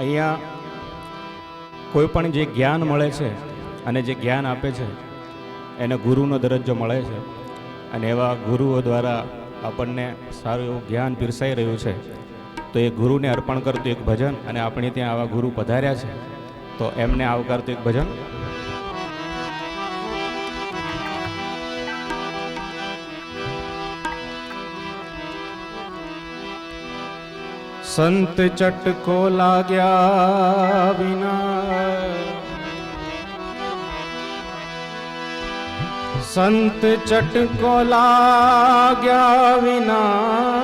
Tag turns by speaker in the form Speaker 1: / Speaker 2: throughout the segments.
Speaker 1: અહીંયા કોઈ પણ જે જ્ઞાન મળે છે અને જે જ્ઞાન આપે છે, એને ગુરુનો દરજ્જો મળે છે. અને એવા ગુરુઓ દ્વારા આપણને સારું એવું જ્ઞાન પીરસાઈ રહ્યું છે, તો એ ગુરુને અર્પણ કરતું એક ભજન અને આપણે ત્યાં આવા ગુરુ પધાર્યા છે, તો એમને આવકારતું એક ભજન સંત ચટકો લાગ્યા વિના. સંત ચટકો લાગ્યા વિના.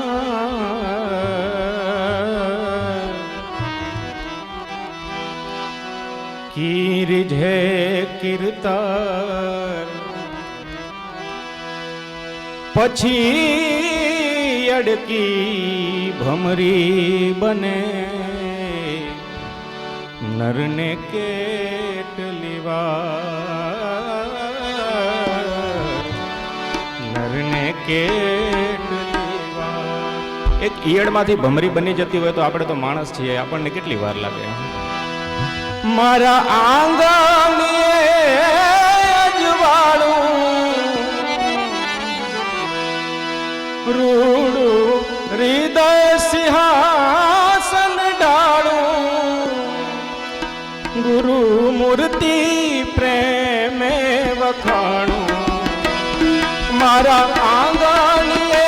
Speaker 1: કીરિઝે કીર્તન પછી અડકી ભમરી બને. નરને કેટલી નરને કેટલી એક ઈયળમાંથી ભમરી બની જતી હોય તો આપણે તો માણસ છીએ, આપણને કેટલી વાર લાગે? મારા આંગણીએ મૂર્તિ પ્રેમે વખાણું. મારા આંગણીએ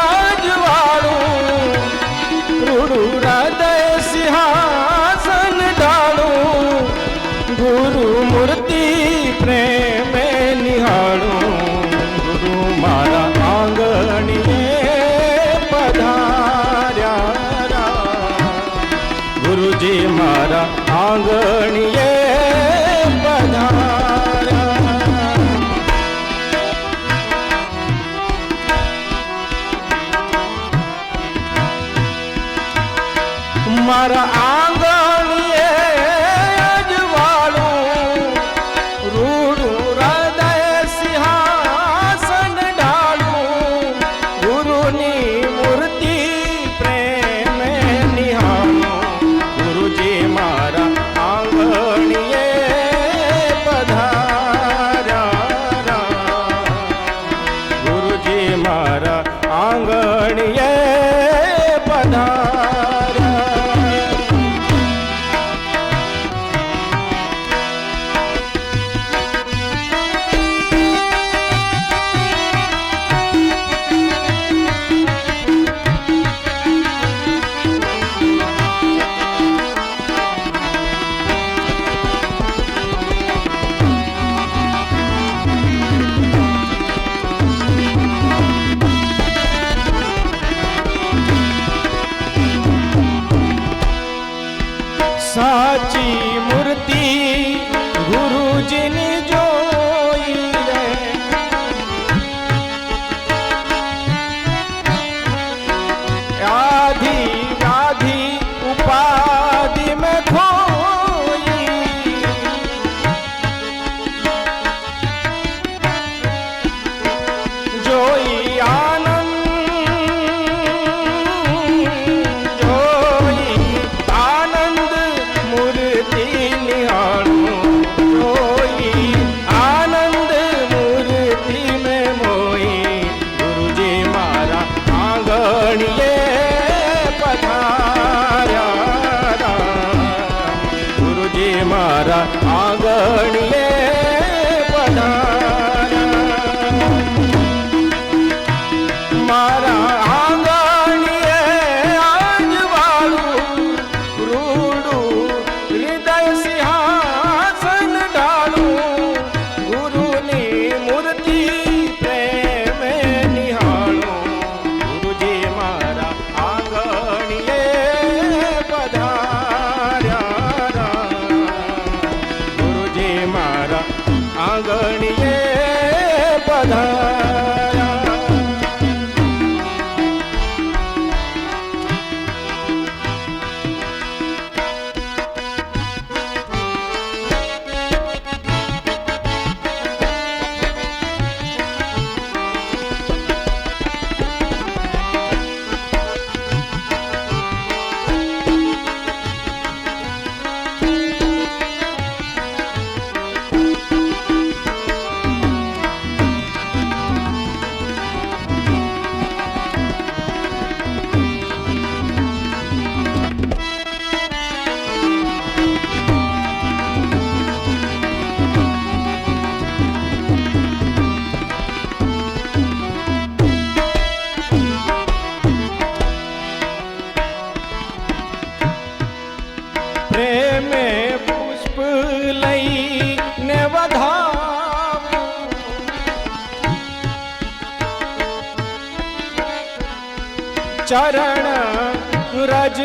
Speaker 1: આજવાળું રૂડું હૃદય ગુરુજી મારા આંગણીએ મારા આંગણીએ ગુરુજી સાચી મૂર્તિ ગુરુજીની જોઈ ચરણ રજ